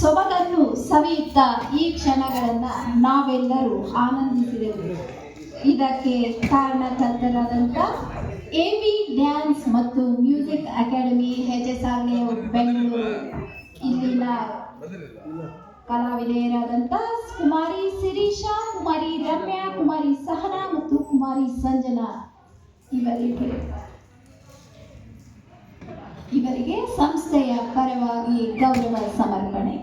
ಸೊಬಗನ್ನು ಸವಿಯುತ್ತ ಈ ಕ್ಷಣಗಳನ್ನು ನಾವೆಲ್ಲರೂ ಆನಂದಿಸಿದೆವು. ಇದಕ್ಕೆ ಕಾರಣಕರ್ತರಾದಂಥ ಎ ಬಿ ಡ್ಯಾನ್ಸ್ ಮತ್ತು music academy H S R Bengaluru. ಇಲ್ಲಿನ ಕಲಾವಿದೆಯರಾದಂಥ ಕುಮಾರಿ ಸಿರೀಶಾ ಕುಮಾರಿ ರಮ್ಯಾ, ಕುಮಾರಿ ಸಹನಾ ಮತ್ತು ಕುಮಾರಿ ಸಂಜನಾ. ಇವರಿಗೆ ಇವರಿಗೆ ಸಂಸ್ಥೆಯ ಪರವಾಗಿ ಗೌರವ ಸಮರ್ಪಣೆ.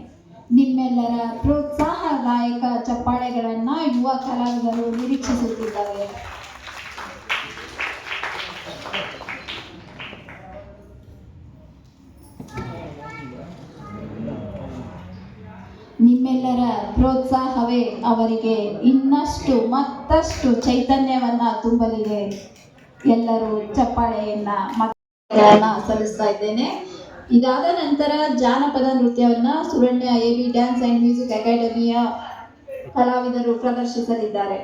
ನಿಮ್ಮೆಲ್ಲರ ಪ್ರೋತ್ಸಾಹದಾಯಕ ಚಪ್ಪಾಳೆಗಳನ್ನ ಯುವ ಕಲಾವಿದರು ನಿರೀಕ್ಷಿಸುತ್ತಿದ್ದಾರೆ. ನಿಮ್ಮೆಲ್ಲರ ಪ್ರೋತ್ಸಾಹವೇ ಅವರಿಗೆ ಇನ್ನಷ್ಟು ಮತ್ತಷ್ಟು ಚೈತನ್ಯವನ್ನ ತುಂಬಲಿದೆ. ಎಲ್ಲರೂ ಚಪ್ಪಾಳೆಯನ್ನ ಸಲ್ಲಿಸ್ತಾ ಇದ್ದೇನೆ. ಇದಾದ ನಂತರ ಜಾನಪದ ನೃತ್ಯವನ್ನ Suranya A B dance and music ಅಕಾಡೆಮಿಯ ಕಲಾವಿದರು ಪ್ರದರ್ಶಿಸಲಿದ್ದಾರೆ.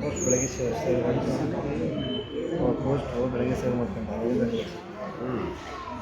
ಪೋಸ್ಟ್ ಬೆಳಗ್ಗೆ ಸೇವ್ ಪೋಸ್ಟ್ ಬೆಳಗ್ಗೆ ಸೇವ್ ಮಾಡ್ಕೊಂಡ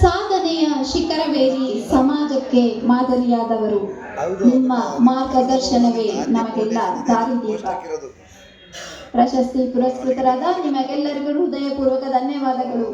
ಸಾಧನೆಯ ಶಿಖರವೇರಿ ಸಮಾಜಕ್ಕೆ ಮಾದರಿಯಾದವರು. ನಿಮ್ಮ ಮಾರ್ಗದರ್ಶನವೇ ನಮಗೆಲ್ಲ ದಾರಿದೀಪ ಪ್ರಶಸ್ತಿ ಪುರಸ್ಕೃತರಾದ ನಿಮಗೆಲ್ಲರಿಗೂ ಹೃದಯಪೂರ್ವಕ ಧನ್ಯವಾದಗಳು.